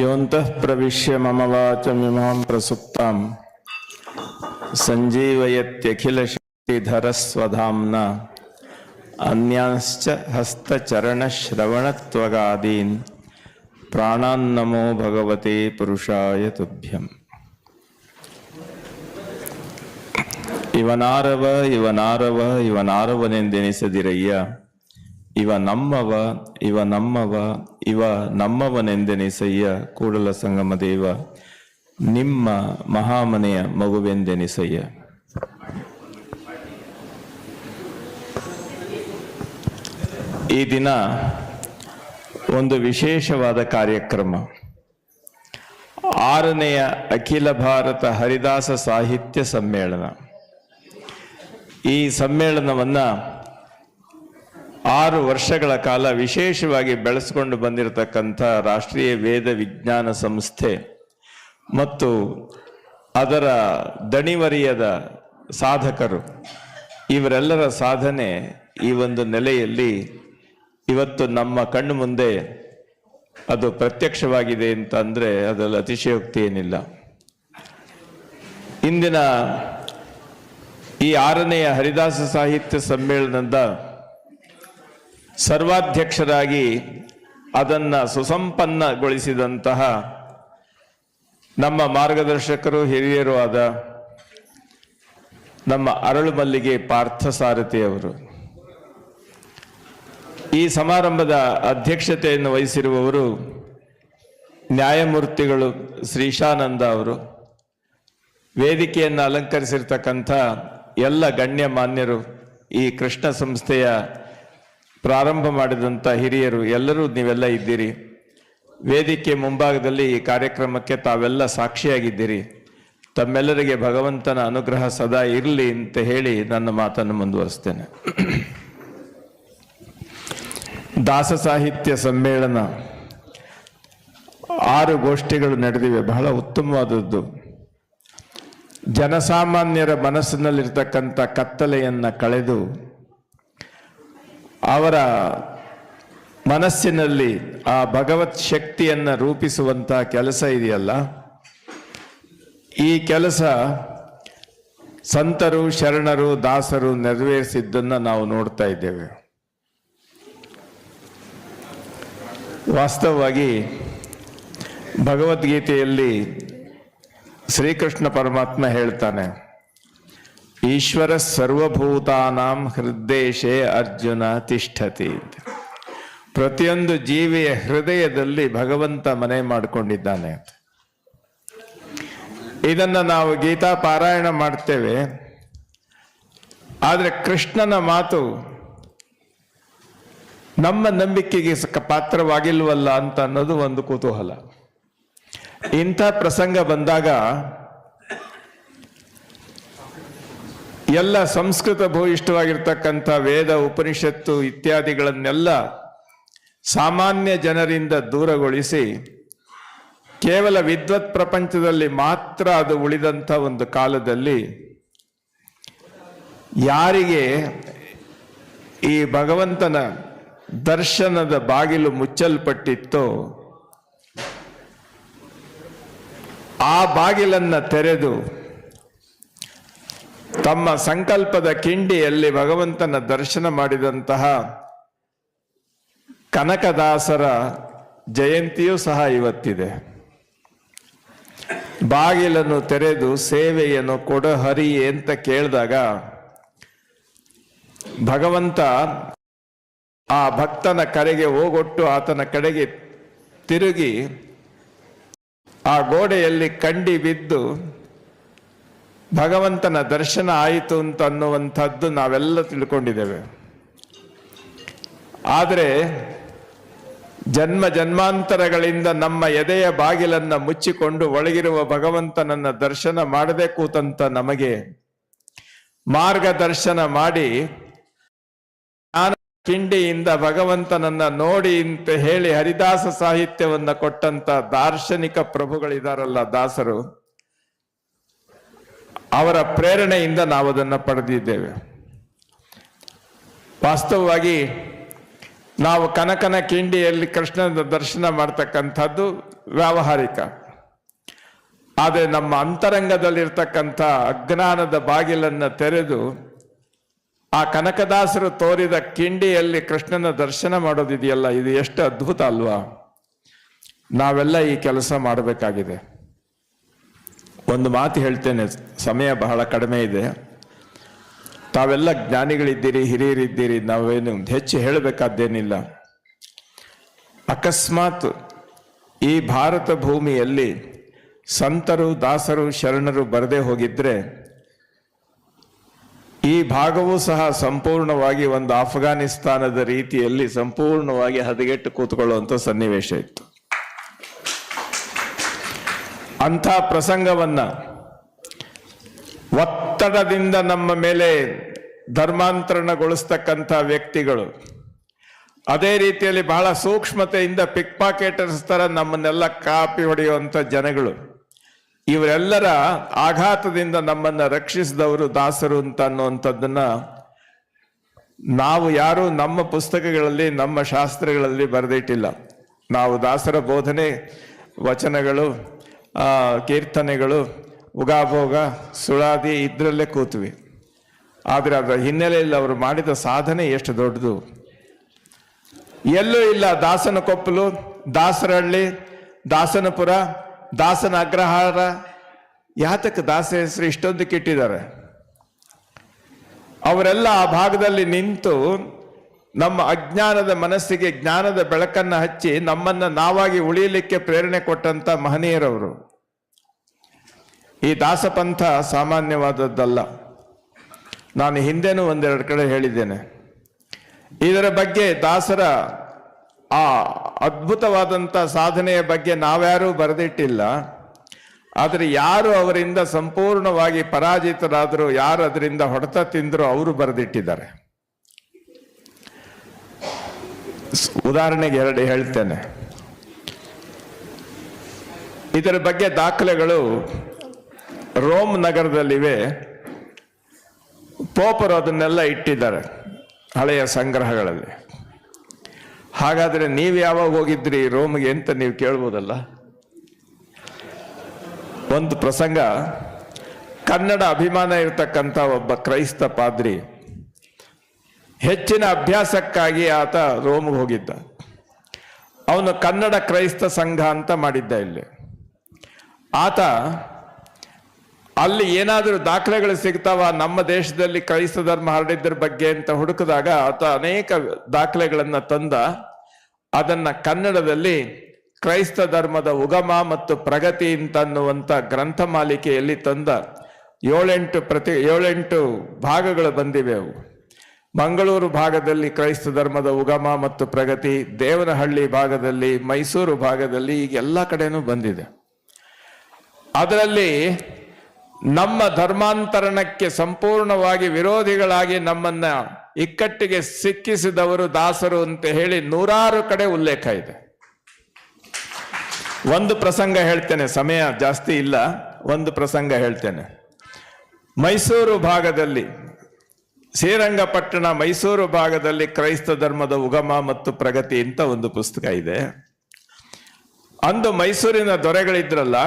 ಯೋಂತಃ ಪ್ರವಿಶ್ಯ ಮಮ ವಾಚಮಿಮಾಂ ಪ್ರಸುಪ್ತಾಂ ಸಂಜೀವಯತ್ಯಖಿಲ ಶಕ್ತಿಧರಸ್ವಧಾಂನ ಅನ್ಯಾಂಶ್ಚ ಹಸ್ತಚರಣಶ್ರವಣತ್ವಗಾದೀನ್ ಪ್ರಾಣಾನ್ನಮೋ ಭಗವತೆ ಪುರುಷಾಯ ತುಭ್ಯಂ ಇವನಾರವ ಇವನಾರವ ಇವನಾರವನೆಂದೆನಿಸದಿರಯ್ಯ ಇವ ನಮ್ಮವ ಇವ ನಮ್ಮವ, ಇವ ನಮ್ಮವನೆಂದೆನಿಸಯ್ಯ ಕೂಡಲ ಸಂಗಮ ದೇವ, ನಿಮ್ಮ ಮಹಾಮನೆಯ ಮಗುವೆಂದೆನಿಸಯ್ಯ ಈ ದಿನ ಒಂದು ವಿಶೇಷವಾದ ಕಾರ್ಯಕ್ರಮ. ಆರನೆಯ ಅಖಿಲ ಭಾರತ ಹರಿದಾಸ ಸಾಹಿತ್ಯ ಸಮ್ಮೇಳನ. ಈ ಸಮ್ಮೇಳನವನ್ನ ಆರು ವರ್ಷಗಳ ಕಾಲ ವಿಶೇಷವಾಗಿ ಬೆಳೆಸ್ಕೊಂಡು ಬಂದಿರತಕ್ಕಂಥ ರಾಷ್ಟ್ರೀಯ ವೇದ ವಿಜ್ಞಾನ ಸಂಸ್ಥೆ ಮತ್ತು ಅದರ ದಣಿವರಿಯದ ಸಾಧಕರು, ಇವರೆಲ್ಲರ ಸಾಧನೆ ಈ ಒಂದು ನೆಲೆಯಲ್ಲಿ ಇವತ್ತು ನಮ್ಮ ಕಣ್ಣು ಮುಂದೆ ಅದು ಪ್ರತ್ಯಕ್ಷವಾಗಿದೆ ಅಂತ ಅಂದರೆ ಅದರಲ್ಲಿ ಅತಿಶಯೋಕ್ತಿ ಏನಿಲ್ಲ. ಇಂದಿನ ಈ ಆರನೆಯ ಹರಿದಾಸ ಸಾಹಿತ್ಯ ಸಮ್ಮೇಳನದ ಸರ್ವಾಧ್ಯಕ್ಷರಾಗಿ ಅದನ್ನು ಸುಸಂಪನ್ನಗೊಳಿಸಿದಂತಹ ನಮ್ಮ ಮಾರ್ಗದರ್ಶಕರು, ಹಿರಿಯರು ಆದ ನಮ್ಮ ಅರಳು ಮಲ್ಲಿಗೆ ಪಾರ್ಥಸಾರಥಿ ಅವರು. ಈ ಸಮಾರಂಭದ ಅಧ್ಯಕ್ಷತೆಯನ್ನು ವಹಿಸಿರುವವರು ನ್ಯಾಯಮೂರ್ತಿಗಳು ಶ್ರೀಶಾನಂದ ಅವರು. ವೇದಿಕೆಯನ್ನು ಅಲಂಕರಿಸಿರ್ತಕ್ಕಂಥ ಎಲ್ಲ ಗಣ್ಯ ಮಾನ್ಯರು ಈ ಕೃಷ್ಣ ಸಂಸ್ಥೆಯ ಪ್ರಾರಂಭ ಮಾಡಿದಂಥ ಹಿರಿಯರು ಎಲ್ಲರೂ ನೀವೆಲ್ಲ ಇದ್ದೀರಿ. ವೇದಿಕೆ ಮುಂಭಾಗದಲ್ಲಿ ಈ ಕಾರ್ಯಕ್ರಮಕ್ಕೆ ತಾವೆಲ್ಲ ಸಾಕ್ಷಿಯಾಗಿದ್ದೀರಿ. ತಮ್ಮೆಲ್ಲರಿಗೆ ಭಗವಂತನ ಅನುಗ್ರಹ ಸದಾ ಇರಲಿ ಅಂತ ಹೇಳಿ ನನ್ನ ಮಾತನ್ನು ಮುಂದುವರಿಸ್ತೇನೆ. ದಾಸ ಸಾಹಿತ್ಯ ಸಮ್ಮೇಳನ ಆರು ಗೋಷ್ಠಿಗಳು ನಡೆದಿವೆ, ಬಹಳ ಉತ್ತಮವಾದದ್ದು. ಜನಸಾಮಾನ್ಯರ ಮನಸ್ಸಿನಲ್ಲಿರ್ತಕ್ಕಂಥ ಕತ್ತಲೆಯನ್ನು ಕಳೆದು ಅವರ ಮನಸ್ಸಿನಲ್ಲಿ ಆ ಭಗವತ್ ಶಕ್ತಿಯನ್ನು ರೂಪಿಸುವಂಥ ಕೆಲಸ ಇದೆಯಲ್ಲ? ಈ ಕೆಲಸ ಸಂತರು, ಶರಣರು, ದಾಸರು ನೆರವೇರಿಸಿದ್ದನ್ನು ನಾವು ನೋಡ್ತಾ ಇದ್ದೇವೆ. ವಾಸ್ತವವಾಗಿ ಭಗವದ್ಗೀತೆಯಲ್ಲಿ ಶ್ರೀಕೃಷ್ಣ ಪರಮಾತ್ಮ ಹೇಳ್ತಾನೆ ಈಶ್ವರ ಸರ್ವಭೂತಾನಾಂ ಹೃದೇಶೆ ಅರ್ಜುನ ತಿಷ್ಠತಿ. ಪ್ರತಿಯೊಂದು ಜೀವಿಯ ಹೃದಯದಲ್ಲಿ ಭಗವಂತ ಮನೆ ಮಾಡಿಕೊಂಡಿದ್ದಾನೆ. ಇದನ್ನ ನಾವು ಗೀತಾ ಪಾರಾಯಣ ಮಾಡ್ತೇವೆ ಆದರೆ ಕೃಷ್ಣನ ಮಾತು ನಮ್ಮ ನಂಬಿಕೆಗೆ ಪಾತ್ರವಾಗಿಲ್ವಲ್ಲ ಅಂತ ಅನ್ನೋದು ಒಂದು ಕುತೂಹಲ ಇಂಥ ಪ್ರಸಂಗ ಬಂದಾಗ ಎಲ್ಲ ಸಂಸ್ಕೃತ ಭೂಯಿಷ್ಠವಾಗಿರ್ತಕ್ಕಂಥ ವೇದ, ಉಪನಿಷತ್ತು ಇತ್ಯಾದಿಗಳನ್ನೆಲ್ಲ ಸಾಮಾನ್ಯ ಜನರಿಂದ ದೂರಗೊಳಿಸಿ ಕೇವಲ ವಿದ್ವತ್ ಪ್ರಪಂಚದಲ್ಲಿ ಮಾತ್ರ ಅದು ಉಳಿದಂಥ ಒಂದು ಕಾಲದಲ್ಲಿ ಯಾರಿಗೆ ಈ ಭಗವಂತನ ದರ್ಶನದ ಬಾಗಿಲು ಮುಚ್ಚಲ್ಪಟ್ಟಿತ್ತೋ ಆ ಬಾಗಿಲನ್ನು ತೆರೆದು ತಮ್ಮ ಸಂಕಲ್ಪದ ಕಿಂಡಿಯಲ್ಲಿ ಭಗವಂತನ ದರ್ಶನ ಮಾಡಿದಂತಹ ಕನಕದಾಸರ ಜಯಂತಿಯೂ ಸಹ ಇವತ್ತಿದೆ. ಬಾಗಿಲನ್ನು ತೆರೆದು ಸೇವೆಯನ್ನು ಕೊಡ ಹರಿ ಅಂತ ಕೇಳಿದಾಗ ಭಗವಂತ ಆ ಭಕ್ತನ ಕರೆಗೆ ಹೋಗೊಟ್ಟು ಆತನ ಕಡೆಗೆ ತಿರುಗಿ ಆ ಗೋಡೆಯಲ್ಲಿ ಕಂಡಿ ಬಿದ್ದು ಭಗವಂತನ ದರ್ಶನ ಆಯಿತು ಅಂತ ಅನ್ನುವಂಥದ್ದು ನಾವೆಲ್ಲ ತಿಳ್ಕೊಂಡಿದ್ದೇವೆ. ಆದರೆ ಜನ್ಮ ಜನ್ಮಾಂತರಗಳಿಂದ ನಮ್ಮ ಎದೆಯ ಬಾಗಿಲನ್ನು ಮುಚ್ಚಿಕೊಂಡು ಒಳಗಿರುವ ಭಗವಂತನನ್ನ ದರ್ಶನ ಮಾಡದೆ ಕೂತಂತ ನಮಗೆ ಮಾರ್ಗದರ್ಶನ ಮಾಡಿ ಕಿಂಡಿಯಿಂದ ಭಗವಂತನನ್ನ ನೋಡಿ ಅಂತ ಹೇಳಿ ಹರಿದಾಸ ಸಾಹಿತ್ಯವನ್ನ ಕೊಟ್ಟಂತ ದಾರ್ಶನಿಕ ಪ್ರಭುಗಳಿದಾರಲ್ಲ ದಾಸರು. ಅವರ ಪ್ರೇರಣೆಯಿಂದ ನಾವು ಅದನ್ನು ಪಡೆದಿದ್ದೇವೆ. ವಾಸ್ತವವಾಗಿ ನಾವು ಕನಕನ ಕಿಂಡಿಯಲ್ಲಿ ಕೃಷ್ಣನ ದರ್ಶನ ಮಾಡ್ತಕ್ಕಂಥದ್ದು ವ್ಯಾವಹಾರಿಕ. ಆದರೆ ನಮ್ಮ ಅಂತರಂಗದಲ್ಲಿರ್ತಕ್ಕಂಥ ಅಜ್ಞಾನದ ಬಾಗಿಲನ್ನು ತೆರೆದು ಆ ಕನಕದಾಸರು ತೋರಿದ ಕಿಂಡಿಯಲ್ಲಿ ಕೃಷ್ಣನ ದರ್ಶನ ಮಾಡೋದಿದೆಯಲ್ಲ, ಇದು ಎಷ್ಟು ಅದ್ಭುತ ಅಲ್ವಾ? ನಾವೆಲ್ಲ ಈ ಕೆಲಸ ಮಾಡಬೇಕಾಗಿದೆ. ಒಂದು ಮಾತು ಹೇಳ್ತೇನೆ, ಸಮಯ ಬಹಳ ಕಡಿಮೆ ಇದೆ. ತಾವೆಲ್ಲ ಜ್ಞಾನಿಗಳಿದ್ದೀರಿ, ಹಿರಿಯರಿದ್ದೀರಿ, ನಾವೇನು ಹೆಚ್ಚು ಹೇಳಬೇಕಾದ್ದೇನಿಲ್ಲ. ಅಕಸ್ಮಾತ್ ಈ ಭಾರತ ಭೂಮಿಯಲ್ಲಿ ಸಂತರು, ದಾಸರು, ಶರಣರು ಬರದೇ ಹೋಗಿದ್ರೆ, ಈ ಭಾಗವೂ ಸಹ ಸಂಪೂರ್ಣವಾಗಿ ಒಂದು ಆಫ್ಘಾನಿಸ್ತಾನದ ರೀತಿಯಲ್ಲಿ ಸಂಪೂರ್ಣವಾಗಿ ಹದಗೆಟ್ಟು ಕೂತ್ಕೊಳ್ಳುವಂಥ ಸನ್ನಿವೇಶ ಇತ್ತು. ಅಂಥ ಪ್ರಸಂಗವನ್ನು ಒತ್ತಡದಿಂದ ನಮ್ಮ ಮೇಲೆ ಧರ್ಮಾಂತರಣಗೊಳಿಸ್ತಕ್ಕಂಥ ವ್ಯಕ್ತಿಗಳು, ಅದೇ ರೀತಿಯಲ್ಲಿ ಬಹಳ ಸೂಕ್ಷ್ಮತೆಯಿಂದ ಪಿಕ್ ಪಾಕೆಟರ್ಸ್ ಥರ ನಮ್ಮನ್ನೆಲ್ಲ ಕಾಪಿ ಹೊಡೆಯುವಂಥ ಜನಗಳು. ಇವರೆಲ್ಲರ ಆಘಾತದಿಂದ ನಮ್ಮನ್ನು ರಕ್ಷಿಸಿದವರು ದಾಸರು ಅಂತ ಅನ್ನುವಂಥದ್ದನ್ನು ನಾವು ಯಾರು ನಮ್ಮ ಪುಸ್ತಕಗಳಲ್ಲಿ, ನಮ್ಮ ಶಾಸ್ತ್ರಗಳಲ್ಲಿ ಬರೆದಿಟ್ಟಿಲ್ಲ. ನಾವು ದಾಸರ ಬೋಧನೆ ವಚನಗಳು ಕೀರ್ತನೆಗಳು, ಉಗಾಭೋಗ, ಸುಳಾದಿ ಇದರಲ್ಲೇ ಕೂತ್ವಿ. ಆದರೆ ಅದರ ಹಿನ್ನೆಲೆಯಲ್ಲಿ ಅವರು ಮಾಡಿದ ಸಾಧನೆ ಎಷ್ಟು ದೊಡ್ಡದು. ಎಲ್ಲೂ ಇಲ್ಲ ದಾಸನ ಕೊಪ್ಪಲು, ದಾಸರಹಳ್ಳಿ, ದಾಸನಪುರ, ದಾಸನ ಅಗ್ರಹಾರ. ಯಾತಕ್ಕೆ ದಾಸ ಹೆಸರು ಇಷ್ಟೊಂದಕ್ಕೆ ಇಟ್ಟಿದ್ದಾರೆ ಅವರೆಲ್ಲ ಆ ಭಾಗದಲ್ಲಿ ನಿಂತು ನಮ್ಮ ಅಜ್ಞಾನದ ಮನಸ್ಸಿಗೆ ಜ್ಞಾನದ ಬೆಳಕನ್ನು ಹಚ್ಚಿ ನಮ್ಮನ್ನು ನಾವಾಗಿ ಉಳಿಯಲಿಕ್ಕೆ ಪ್ರೇರಣೆ ಕೊಟ್ಟಂತ ಮಹನೀಯರವರು. ಈ ದಾಸಪಂಥ ಸಾಮಾನ್ಯವಾದದ್ದಲ್ಲ. ನಾನು ಹಿಂದೆನೂ ಒಂದೆರಡು ಕಡೆ ಹೇಳಿದ್ದೇನೆ. ಇದರ ಬಗ್ಗೆ ದಾಸರ ಆ ಅದ್ಭುತವಾದಂಥ ಸಾಧನೆಯ ಬಗ್ಗೆ ನಾವ್ಯಾರೂ ಬರೆದಿಟ್ಟಿಲ್ಲ. ಆದರೆ ಯಾರು ಅವರಿಂದ ಸಂಪೂರ್ಣವಾಗಿ ಪರಾಜಿತರಾದರೂ, ಯಾರು ಅದರಿಂದ ಹೊಡೆತ ತಿಂದರೂ, ಅವರು ಬರೆದಿಟ್ಟಿದ್ದಾರೆ. ಉದಾಹರಣೆಗೆ ಎರಡು ಹೇಳ್ತೇನೆ. ಇದರ ಬಗ್ಗೆ ದಾಖಲೆಗಳು ರೋಮ್ ನಗರದಲ್ಲಿವೆ. ಪೋಪರು ಅದನ್ನೆಲ್ಲ ಇಟ್ಟಿದ್ದಾರೆ ಹಳೆಯ ಸಂಗ್ರಹಗಳಲ್ಲಿ. ಹಾಗಾದರೆ ನೀವು ಯಾವಾಗ ಹೋಗಿದ್ರಿ ರೋಮ್ಗೆ ಅಂತ ನೀವು ಕೇಳ್ಬೋದಲ್ಲ? ಒಂದು ಪ್ರಸಂಗ, ಕನ್ನಡ ಅಭಿಮಾನ ಇರತಕ್ಕಂಥ ಒಬ್ಬ ಕ್ರೈಸ್ತ ಪಾದ್ರಿ ಹೆಚ್ಚಿನ ಅಭ್ಯಾಸಕ್ಕಾಗಿ ಆತ ರೋಮ್ಗೆ ಹೋಗಿದ್ದ. ಅವನು ಕನ್ನಡ ಕ್ರೈಸ್ತ ಸಂಘ ಅಂತ ಮಾಡಿದ್ದ ಇಲ್ಲಿ. ಆತ ಅಲ್ಲಿ ಏನಾದರೂ ದಾಖಲೆಗಳು ಸಿಗ್ತಾವ, ನಮ್ಮ ದೇಶದಲ್ಲಿ ಕ್ರೈಸ್ತ ಧರ್ಮ ಹರಡಿದ್ರ ಬಗ್ಗೆ ಅಂತ ಹುಡುಕಿದಾಗ ಆತ ಅನೇಕ ದಾಖಲೆಗಳನ್ನ ತಂದ. ಅದನ್ನ ಕನ್ನಡದಲ್ಲಿ ಕ್ರೈಸ್ತ ಧರ್ಮದ ಉಗಮ ಮತ್ತು ಪ್ರಗತಿ ಅಂತನ್ನುವಂಥ ಗ್ರಂಥ ಮಾಲಿಕೆಯಲ್ಲಿ ತಂದ. ಏಳೆಂಟು ಪ್ರತಿ, ಏಳೆಂಟು ಭಾಗಗಳು ಬಂದಿವೆ ಅವು. ಮಂಗಳೂರು ಭಾಗದಲ್ಲಿ ಕ್ರೈಸ್ತ ಧರ್ಮದ ಉಗಮ ಮತ್ತು ಪ್ರಗತಿ, ದೇವನಹಳ್ಳಿ ಭಾಗದಲ್ಲಿ, ಮೈಸೂರು ಭಾಗದಲ್ಲಿ ಈಗ ಎಲ್ಲ ಕಡೆನೂ ಬಂದಿದೆ. ಅದರಲ್ಲಿ ನಮ್ಮ ಧರ್ಮಾಂತರಣಕ್ಕೆ ಸಂಪೂರ್ಣವಾಗಿ ವಿರೋಧಿಗಳಾಗಿ ನಮ್ಮನ್ನ ಇಕ್ಕಟ್ಟಿಗೆ ಸಿಕ್ಕಿಸಿದವರು ದಾಸರು ಅಂತ ಹೇಳಿ ನೂರಾರು ಕಡೆ ಉಲ್ಲೇಖ ಇದೆ. ಒಂದು ಪ್ರಸಂಗ ಹೇಳ್ತೇನೆ, ಸಮಯ ಜಾಸ್ತಿ ಇಲ್ಲ, ಒಂದು ಪ್ರಸಂಗ ಹೇಳ್ತೇನೆ. ಮೈಸೂರು ಭಾಗದಲ್ಲಿ ಶ್ರೀರಂಗಪಟ್ಟಣ ಮೈಸೂರು ಭಾಗದಲ್ಲಿ ಕ್ರೈಸ್ತ ಧರ್ಮದ ಉಗಮ ಮತ್ತು ಪ್ರಗತಿ ಅಂತ ಒಂದು ಪುಸ್ತಕ ಇದೆ. ಅಂದು ಮೈಸೂರಿನ ದೊರೆಗಳಿದ್ರಲ್ಲ,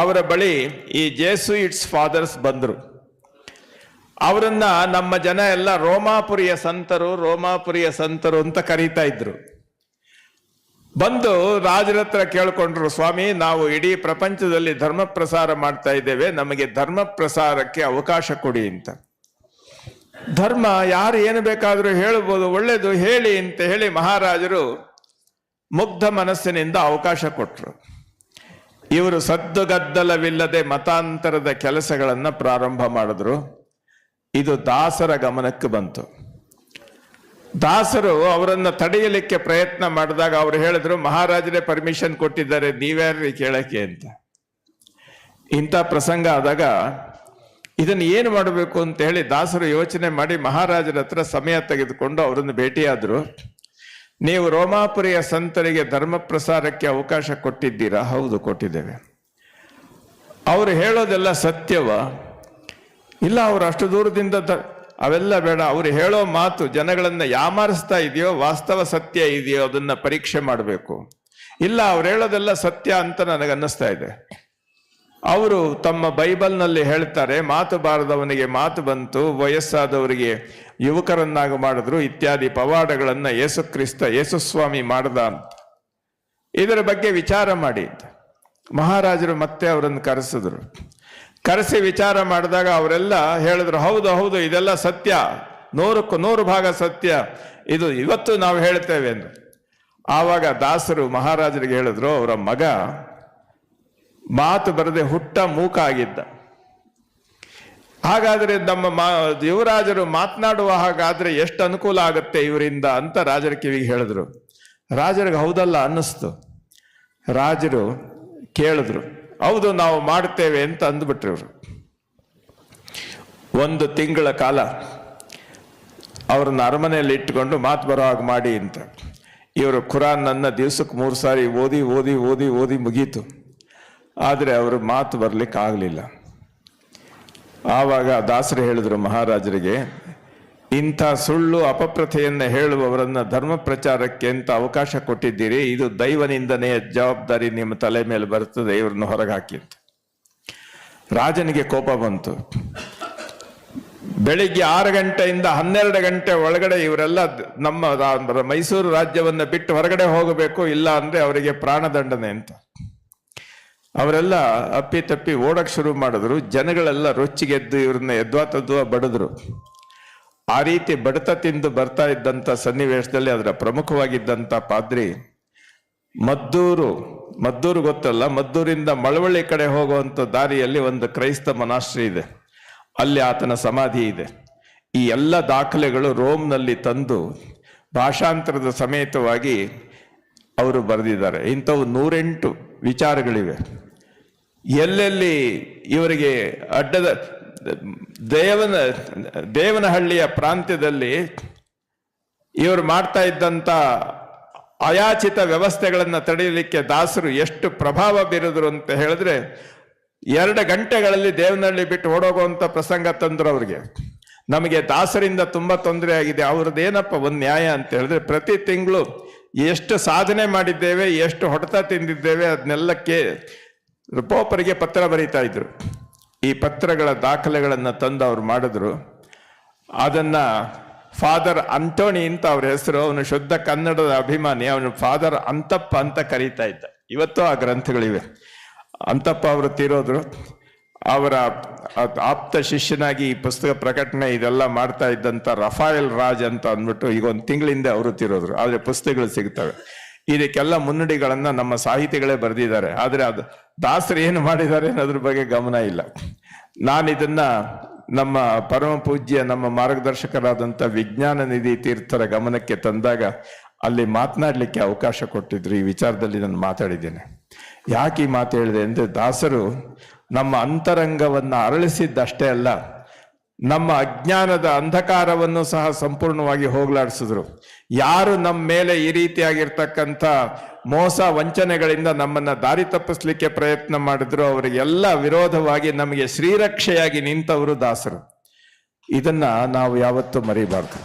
ಅವರ ಬಳಿ ಈ ಜೇಸು ಇಟ್ಸ್ ಫಾದರ್ಸ್ ಬಂದರು. ಅವರನ್ನ ನಮ್ಮ ಜನ ಎಲ್ಲ ರೋಮಾಪುರಿಯ ಸಂತರು ರೋಮಾಪುರಿಯ ಸಂತರು ಅಂತ ಕರೀತಾ ಇದ್ರು. ಬಂದು ರಾಜರ ಹತ್ರ ಕೇಳ್ಕೊಂಡ್ರು, ಸ್ವಾಮಿ, ನಾವು ಇಡೀ ಪ್ರಪಂಚದಲ್ಲಿ ಧರ್ಮ ಪ್ರಸಾರ ಮಾಡ್ತಾ ಇದ್ದೇವೆ, ನಮಗೆ ಧರ್ಮ ಪ್ರಸಾರಕ್ಕೆ ಅವಕಾಶ ಕೊಡಿ ಅಂತ. ಧರ್ಮ ಯಾರು ಏನು ಬೇಕಾದರೂ ಹೇಳ್ಬೋದು ಒಳ್ಳೆಯದು ಹೇಳಿ ಅಂತ ಹೇಳಿ ಮಹಾರಾಜರು ಮುಗ್ಧ ಮನಸ್ಸಿನಿಂದ ಅವಕಾಶ ಕೊಟ್ಟರು ಇವರು ಸದ್ದುಗದ್ದಲವಿಲ್ಲದೆ ಮತಾಂತರದ ಕೆಲಸಗಳನ್ನು ಪ್ರಾರಂಭ ಮಾಡಿದ್ರು. ಇದು ದಾಸರ ಗಮನಕ್ಕೆ ಬಂತು. ದಾಸರು ಅವರನ್ನು ತಡೆಯಲಿಕ್ಕೆ ಪ್ರಯತ್ನ ಮಾಡಿದಾಗ ಅವರು ಹೇಳಿದ್ರು, ಮಹಾರಾಜರೇ ಪರ್ಮಿಷನ್ ಕೊಟ್ಟಿದ್ದಾರೆ, ನೀವ್ಯಾರ್ರಿ ಕೇಳಕ್ಕೆ ಅಂತ. ಇಂಥ ಪ್ರಸಂಗ ಆದಾಗ ಇದನ್ನು ಏನು ಮಾಡಬೇಕು ಅಂತ ಹೇಳಿ ದಾಸರು ಯೋಚನೆ ಮಾಡಿ ಮಹಾರಾಜರ ಹತ್ರ ಸಮಯ ತೆಗೆದುಕೊಂಡು ಅವರನ್ನು ಭೇಟಿಯಾದರು. ನೀವು ರೋಮಾಪುರಿಯ ಸಂತರಿಗೆ ಧರ್ಮ ಪ್ರಸಾರಕ್ಕೆ ಅವಕಾಶ ಕೊಟ್ಟಿದ್ದೀರಾ? ಹೌದು, ಕೊಟ್ಟಿದ್ದೇವೆ. ಅವರು ಹೇಳೋದೆಲ್ಲ ಸತ್ಯವ? ಇಲ್ಲ, ಅವರು ಅಷ್ಟು ದೂರದಿಂದ ಅವೆಲ್ಲ ಬೇಡ. ಅವರು ಹೇಳೋ ಮಾತು ಜನಗಳನ್ನು ಯಾಮಾರಿಸ್ತಾ ಇದೆಯೋ, ವಾಸ್ತವ ಸತ್ಯ ಇದೆಯೋ ಅದನ್ನು ಪರೀಕ್ಷೆ ಮಾಡಬೇಕು. ಇಲ್ಲ, ಅವ್ರು ಹೇಳೋದೆಲ್ಲ ಸತ್ಯ ಅಂತ ನನಗೆ ಅನ್ನಿಸ್ತಾ ಇದೆ. ಅವರು ತಮ್ಮ ಬೈಬಲ್ನಲ್ಲಿ ಹೇಳ್ತಾರೆ, ಮಾತು ಬಾರದವನಿಗೆ ಮಾತು ಬಂತು, ವಯಸ್ಸಾದವರಿಗೆ ಯುವಕರನ್ನಾಗಿ ಮಾಡಿದ್ರು, ಇತ್ಯಾದಿ ಪವಾಡಗಳನ್ನು ಯೇಸು ಕ್ರಿಸ್ತ ಯೇಸುಸ್ವಾಮಿ ಮಾಡ್ದ. ಇದರ ಬಗ್ಗೆ ವಿಚಾರ ಮಾಡಿ. ಮಹಾರಾಜರು ಮತ್ತೆ ಅವರನ್ನು ಕರೆಸಿದ್ರು. ಕರೆಸಿ ವಿಚಾರ ಮಾಡಿದಾಗ ಅವರೆಲ್ಲ ಹೇಳಿದ್ರು, ಹೌದು ಹೌದು, ಇದೆಲ್ಲ ಸತ್ಯ, ನೂರಕ್ಕೂ ನೂರು ಭಾಗ ಸತ್ಯ, ಇದು ಇವತ್ತು ನಾವು ಹೇಳ್ತೇವೆ ಎಂದು. ಆವಾಗ ದಾಸರು ಮಹಾರಾಜರಿಗೆ ಹೇಳಿದ್ರು, ಅವರ ಮಗ ಮಾತು ಬರದೆ ಹುಟ್ಟ ಮೂಕ ಆಗಿದ್ದ ಹಾಗಾದರೆ ನಮ್ಮ ಮಾ ಯುವರಾಜರು ಮಾತನಾಡುವ ಹಾಗಾದ್ರೆ ಎಷ್ಟು ಅನುಕೂಲ ಆಗುತ್ತೆ ಇವರಿಂದ ಅಂತ ರಾಜರ ಕಿವಿಗೆ ಹೇಳಿದ್ರು. ರಾಜರಿಗೆ ಹೌದಲ್ಲ ಅನ್ನಿಸ್ತು. ರಾಜರು ಕೇಳಿದ್ರು, ಹೌದು ನಾವು ಮಾಡ್ತೇವೆ ಅಂತ ಅಂದ್ಬಿಟ್ರು ಇವರು. ಒಂದು ತಿಂಗಳ ಕಾಲ ಅವ್ರನ್ನ ಅರಮನೆಯಲ್ಲಿ ಇಟ್ಟುಕೊಂಡು ಮಾತು ಬರೋ ಹಾಗೆ ಮಾಡಿ ಅಂತ. ಇವರು ಖುರಾನ್ ನನ್ನ ದಿವಸಕ್ಕೆ ಮೂರು ಸಾರಿ ಓದಿ ಓದಿ ಓದಿ ಓದಿ ಮುಗೀತು. ಆದರೆ ಅವರು ಮಾತು ಬರಲಿಕ್ಕೆ ಆಗಲಿಲ್ಲ ಆವಾಗ ದಾಸರು ಹೇಳಿದರು ಮಹಾರಾಜರಿಗೆ, ಇಂಥ ಸುಳ್ಳು ಅಪಪ್ರಥೆಯನ್ನು ಹೇಳುವವರನ್ನ ಧರ್ಮ ಪ್ರಚಾರಕ್ಕೆ ಅಂತ ಅವಕಾಶ ಕೊಟ್ಟಿದ್ದೀರಿ? ಇದು ದೈವನಿಂದನೆಯ ಜವಾಬ್ದಾರಿ ನಿಮ್ಮ ತಲೆ ಮೇಲೆ ಬರುತ್ತದೆ, ಇವ್ರನ್ನ ಹೊರಗೆ ಹಾಕಿ ರಾಜನಿಗೆ ಕೋಪ ಬಂತು. ಬೆಳಿಗ್ಗೆ ಆರು ಗಂಟೆಯಿಂದ ಹನ್ನೆರಡು ಗಂಟೆ ಒಳಗಡೆ ಇವರೆಲ್ಲ ನಮ್ಮ ಮೈಸೂರು ರಾಜ್ಯವನ್ನು ಬಿಟ್ಟು ಹೊರಗಡೆ ಹೋಗಬೇಕು, ಇಲ್ಲ ಅಂದ್ರೆ ಅವರಿಗೆ ಪ್ರಾಣದಂಡನೆ ಅಂತ. ಅವರೆಲ್ಲ ಅಪ್ಪಿ ತಪ್ಪಿ ಓಡಕ್ಕೆ ಶುರು ಮಾಡಿದ್ರು. ಜನಗಳೆಲ್ಲ ರೊಚ್ಚಿಗೆದ್ದು ಇವ್ರನ್ನ ಎದ್ವಾ ತದ್ವಾ ಬಡಿದ್ರು. ಆ ರೀತಿ ಬಡತ ತಿಂದು ಬರ್ತಾ ಇದ್ದಂಥ ಸನ್ನಿವೇಶದಲ್ಲಿ ಅದರ ಪ್ರಮುಖವಾಗಿದ್ದಂಥ ಪಾದ್ರಿ, ಮದ್ದೂರು ಮದ್ದೂರು ಗೊತ್ತಲ್ಲ, ಮದ್ದೂರಿಂದ ಮಳವಳ್ಳಿ ಕಡೆ ಹೋಗುವಂಥ ದಾರಿಯಲ್ಲಿ ಒಂದು ಕ್ರೈಸ್ತ ಮನಾಶ್ರಿ ಇದೆ. ಅಲ್ಲಿ ಆತನ ಸಮಾಧಿ ಇದೆ. ಈ ಎಲ್ಲ ದಾಖಲೆಗಳು ರೋಮ್ನಲ್ಲಿ ತಂದು ಭಾಷಾಂತರದ ಸಮೇತವಾಗಿ ಅವರು ಬರೆದಿದ್ದಾರೆ. ಇಂಥವು ನೂರೆಂಟು ವಿಚಾರಗಳಿವೆ. ಎಲ್ಲೆಲ್ಲಿ ಇವರಿಗೆ ಅಡ್ಡದ ದೇವನ, ದೇವನಹಳ್ಳಿಯ ಪ್ರಾಂತ್ಯದಲ್ಲಿ ಇವರು ಮಾಡ್ತಾ ಇದ್ದಂಥ ಅಯಾಚಿತ ವ್ಯವಸ್ಥೆಗಳನ್ನು ತಡೆಯಲಿಕ್ಕೆ ದಾಸರು ಎಷ್ಟು ಪ್ರಭಾವ ಬೀರಿದ್ರು ಅಂತ ಹೇಳಿದ್ರೆ, ಎರಡು ಗಂಟೆಗಳಲ್ಲಿ ದೇವನಹಳ್ಳಿ ಬಿಟ್ಟು ಓಡೋಗುವಂಥ ಪ್ರಸಂಗ ತಂದರು ಅವ್ರಿಗೆ. ನಮಗೆ ದಾಸರಿಂದ ತುಂಬ ತೊಂದರೆ ಆಗಿದೆ, ಅವ್ರದ್ದೇನಪ್ಪ ಒಂದು ನ್ಯಾಯ ಅಂತ ಹೇಳಿದ್ರೆ ಪ್ರತಿ ತಿಂಗಳು ಎಷ್ಟು ಸಾಧನೆ ಮಾಡಿದ್ದೇವೆ, ಎಷ್ಟು ಹೊಡೆತ ತಿಂದಿದ್ದೇವೆ ಅದನ್ನೆಲ್ಲಕ್ಕೆ ಪೋಪರಿಗೆ ಪತ್ರ ಬರೀತಾ ಇದ್ರು. ಈ ಪತ್ರಗಳ ದಾಖಲೆಗಳನ್ನು ತಂದು ಅವ್ರು ಮಾಡಿದ್ರು. ಅದನ್ನು ಫಾದರ್ ಅಂಟೋಣಿ ಅಂತ ಅವ್ರ ಹೆಸರು, ಅವನು ಶುದ್ಧ ಕನ್ನಡದ ಅಭಿಮಾನಿ, ಅವನು ಫಾದರ್ ಅಂತಪ್ಪ ಅಂತ ಕರೀತಾ ಇದ್ದ. ಇವತ್ತು ಆ ಗ್ರಂಥಗಳಿವೆ. ಅಂತಪ್ಪ ಅವರು ತೀರೋದ್ರು. ಅವರ ಆಪ್ತ ಶಿಷ್ಯನಾಗಿ ಈ ಪುಸ್ತಕ ಪ್ರಕಟಣೆ ಇದೆಲ್ಲ ಮಾಡ್ತಾ ಇದ್ದಂಥ ರಫಾಯಲ್ ರಾಜ್ ಅಂತ ಅಂದ್ಬಿಟ್ಟು ಈಗ ಒಂದು ತಿಂಗಳಿಂದ ಅವರು ತಿರೋದ್ರು. ಆದರೆ ಪುಸ್ತಕಗಳು ಸಿಗ್ತವೆ. ಇದಕ್ಕೆಲ್ಲ ಮುನ್ನಡಿಗಳನ್ನು ನಮ್ಮ ಸಾಹಿತಿಗಳೇ ಬರೆದಿದ್ದಾರೆ. ಆದರೆ ಅದು ದಾಸರು ಏನು ಮಾಡಿದ್ದಾರೆ ಅನ್ನೋದ್ರ ಬಗ್ಗೆ ಗಮನ ಇಲ್ಲ. ನಾನು ಇದನ್ನ ನಮ್ಮ ಪರಮ ಪೂಜ್ಯ, ನಮ್ಮ ಮಾರ್ಗದರ್ಶಕರಾದಂಥ ವಿಜ್ಞಾನ ನಿಧಿ ತೀರ್ಥರ ಗಮನಕ್ಕೆ ತಂದಾಗ ಅಲ್ಲಿ ಮಾತನಾಡಲಿಕ್ಕೆ ಅವಕಾಶ ಕೊಟ್ಟಿದ್ರು. ಈ ವಿಚಾರದಲ್ಲಿ ನಾನು ಮಾತಾಡಿದ್ದೇನೆ. ಯಾಕೆ ಈ ಮಾತು ಹೇಳಿದೆ ಅಂದರೆ ದಾಸರು ನಮ್ಮ ಅಂತರಂಗವನ್ನು ಅರಳಿಸಿದ್ದಷ್ಟೇ ಅಲ್ಲ, ನಮ್ಮ ಅಜ್ಞಾನದ ಅಂಧಕಾರವನ್ನು ಸಹ ಸಂಪೂರ್ಣವಾಗಿ ಹೋಗಲಾಡಿಸಿದ್ರು. ಯಾರು ನಮ್ಮ ಮೇಲೆ ಈ ರೀತಿಯಾಗಿರ್ತಕ್ಕಂಥ ಮೋಸ ವಂಚನೆಗಳಿಂದ ನಮ್ಮನ್ನ ದಾರಿ ತಪ್ಪಿಸ್ಲಿಕ್ಕೆ ಪ್ರಯತ್ನ ಮಾಡಿದ್ರು, ಅವರಿಗೆಲ್ಲ ವಿರೋಧವಾಗಿ ನಮಗೆ ಶ್ರೀರಕ್ಷೆಯಾಗಿ ನಿಂತವರು ದಾಸರು. ಇದನ್ನ ನಾವು ಯಾವತ್ತೂ ಮರಿಬಾರ್ದು.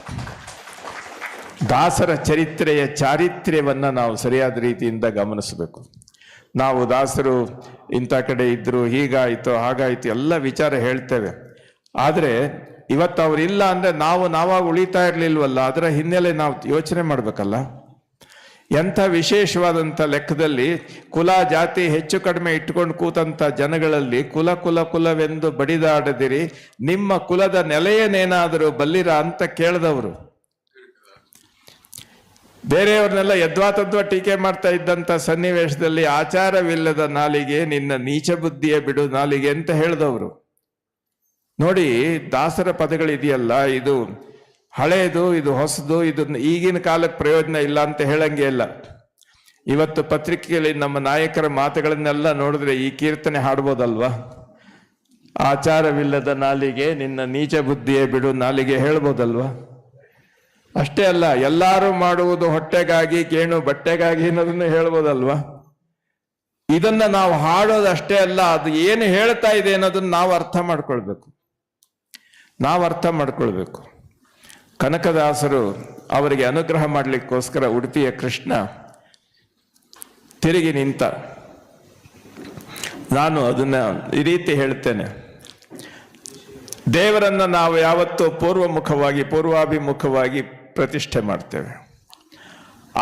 ದಾಸರ ಚರಿತ್ರೆಯ ಚಾರಿತ್ರ್ಯವನ್ನು ನಾವು ಸರಿಯಾದ ರೀತಿಯಿಂದ ಗಮನಿಸಬೇಕು. ನಾವು ದಾಸರು ಇಂಥ ಕಡೆ ಇದ್ದರು ಹೀಗಾಯಿತು, ಹಾಗಾಯಿತು, ಎಲ್ಲ ವಿಚಾರ ಹೇಳ್ತೇವೆ. ಆದರೆ ಇವತ್ತು ಅವ್ರು ಇಲ್ಲ ಅಂದ್ರೆ ನಾವು ನಾವಾಗ ಉಳಿತಾ ಇರಲಿಲ್ವಲ್ಲ, ಅದರ ಹಿನ್ನೆಲೆ ನಾವು ಯೋಚನೆ ಮಾಡಬೇಕಲ್ಲ. ಎಂಥ ವಿಶೇಷವಾದಂಥ ಲೆಕ್ಕದಲ್ಲಿ ಕುಲ ಜಾತಿ ಹೆಚ್ಚು ಕಡಿಮೆ ಇಟ್ಕೊಂಡು ಕೂತಂಥ ಜನಗಳಲ್ಲಿ ಕುಲ ಕುಲ ಕುಲವೆಂದು ಬಡಿದಾಡದಿರಿ, ನಿಮ್ಮ ಕುಲದ ನೆಲೆಯನ್ನೇನಾದರೂ ಬಲ್ಲಿರ ಅಂತ ಕೇಳಿದವರು. ಬೇರೆಯವ್ರನ್ನೆಲ್ಲ ಯದ್ವಾ ತದ್ವಾ ಟೀಕೆ ಮಾಡ್ತಾ ಇದ್ದಂಥ ಸನ್ನಿವೇಶದಲ್ಲಿ ಆಚಾರವಿಲ್ಲದ ನಾಲಿಗೆ ನಿನ್ನ ನೀಚ ಬುದ್ಧಿಯ ಬಿಡು ನಾಲಿಗೆ ಅಂತ ಹೇಳಿದವರು. ನೋಡಿ, ದಾಸರ ಪದಗಳಿದೆಯಲ್ಲ, ಇದು ಹಳೆಯದು ಇದು ಹೊಸದು, ಇದು ಈಗಿನ ಕಾಲಕ್ಕೆ ಪ್ರಯೋಜನ ಇಲ್ಲ ಅಂತ ಹೇಳಂಗೆ ಇಲ್ಲ. ಇವತ್ತು ಪತ್ರಿಕೆಯಲ್ಲಿ ನಮ್ಮ ನಾಯಕರ ಮಾತುಗಳನ್ನೆಲ್ಲ ನೋಡಿದ್ರೆ ಈ ಕೀರ್ತನೆ ಹಾಡ್ಬೋದಲ್ವಾ? ಆಚಾರವಿಲ್ಲದ ನಾಲಿಗೆ ನಿನ್ನ ನೀಚ ಬುದ್ಧಿಯೇ ಬಿಡು ನಾಲಿಗೆ ಹೇಳ್ಬೋದಲ್ವಾ? ಅಷ್ಟೇ ಅಲ್ಲ, ಎಲ್ಲರೂ ಮಾಡುವುದು ಹೊಟ್ಟೆಗಾಗಿ ಗೇಣು ಬಟ್ಟೆಗಾಗಿ ಅನ್ನೋದನ್ನು ಹೇಳ್ಬೋದಲ್ವಾ? ಇದನ್ನ ನಾವು ಹಾಡೋದಷ್ಟೇ ಅಲ್ಲ, ಅದು ಏನು ಹೇಳ್ತಾ ಇದೆ ಅನ್ನೋದನ್ನ ನಾವು ಅರ್ಥ ಮಾಡ್ಕೊಳ್ಬೇಕು. ನಾವು ಅರ್ಥ ಮಾಡ್ಕೊಳ್ಬೇಕು. ಕನಕದಾಸರು ಅವರಿಗೆ ಅನುಗ್ರಹ ಮಾಡಲಿಕ್ಕೋಸ್ಕರ ಉಡುಪಿಯ ಕೃಷ್ಣ ತಿರುಗಿ ನಿಂತ, ನಾನು ಅದನ್ನ ಈ ರೀತಿ ಹೇಳ್ತೇನೆ. ದೇವರನ್ನ ನಾವು ಯಾವತ್ತೂ ಪೂರ್ವಮುಖವಾಗಿ, ಪೂರ್ವಾಭಿಮುಖವಾಗಿ ಪ್ರತಿಷ್ಠೆ ಮಾಡ್ತೇವೆ.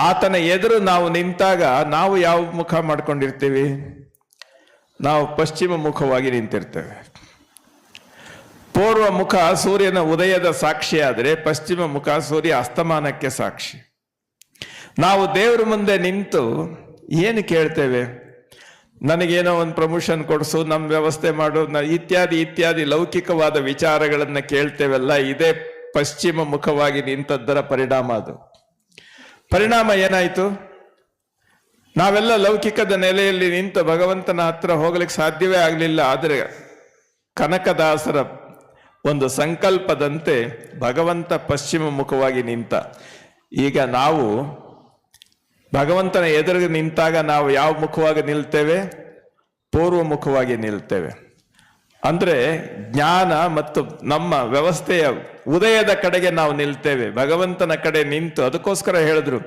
ಆತನ ಎದುರು ನಾವು ನಿಂತಾಗ ನಾವು ಯಾವ ಮುಖ ಮಾಡ್ಕೊಂಡಿರ್ತೀವಿ? ನಾವು ಪಶ್ಚಿಮ ಮುಖವಾಗಿ ನಿಂತಿರ್ತೇವೆ. ಪೂರ್ವ ಮುಖ ಸೂರ್ಯನ ಉದಯದ ಸಾಕ್ಷಿ ಆದರೆ ಪಶ್ಚಿಮ ಮುಖ ಸೂರ್ಯ ಅಸ್ತಮಾನಕ್ಕೆ ಸಾಕ್ಷಿ. ನಾವು ದೇವರ ಮುಂದೆ ನಿಂತು ಏನು ಕೇಳ್ತೇವೆ? ನನಗೇನೋ ಒಂದು ಪ್ರಮೋಷನ್ ಕೊಡಿಸು ನಮ್ಮ ವ್ಯವಸ್ಥೆ ಮಾಡು ಇತ್ಯಾದಿ ಇತ್ಯಾದಿ ಲೌಕಿಕವಾದ ವಿಚಾರಗಳನ್ನು ಕೇಳ್ತೇವಲ್ಲ, ಇದೇ ಪಶ್ಚಿಮ ಮುಖವಾಗಿ ನಿಂತದ್ದರ ಪರಿಣಾಮ ಅದು. ಪರಿಣಾಮ ಏನಾಯಿತು? ನಾವೆಲ್ಲ ಲೌಕಿಕದ ನೆಲೆಯಲ್ಲಿ ನಿಂತು ಭಗವಂತನ ಹತ್ರ ಹೋಗ್ಲಿಕ್ಕೆ ಸಾಧ್ಯವೇ ಆಗಲಿಲ್ಲ, ಆದರೆ ಕನಕದಾಸರ ಒಂದು ಸಂಕಲ್ಪದಂತೆ ಭಗವಂತ ಪಶ್ಚಿಮ ಮುಖವಾಗಿ ನಿಂತ. ಈಗ ನಾವು ಭಗವಂತನ ಎದುರಿಗೆ ನಿಂತಾಗ ನಾವು ಯಾವ ಮುಖವಾಗಿ ನಿಲ್ತೇವೆ? ಪೂರ್ವ ಮುಖವಾಗಿ ನಿಲ್ತೇವೆ. ಅಂದ್ರೆ ಜ್ಞಾನ ಮತ್ತು ನಮ್ಮ ವ್ಯವಸ್ಥೆಯ ಉದಯದ ಕಡೆಗೆ ನಾವು ನಿಲ್ತೇವೆ. ಭಗವಂತನ ಕಡೆ ನಿಂತು ಅದಕ್ಕೋಸ್ಕರ ಹೇಳಿದ್ರು,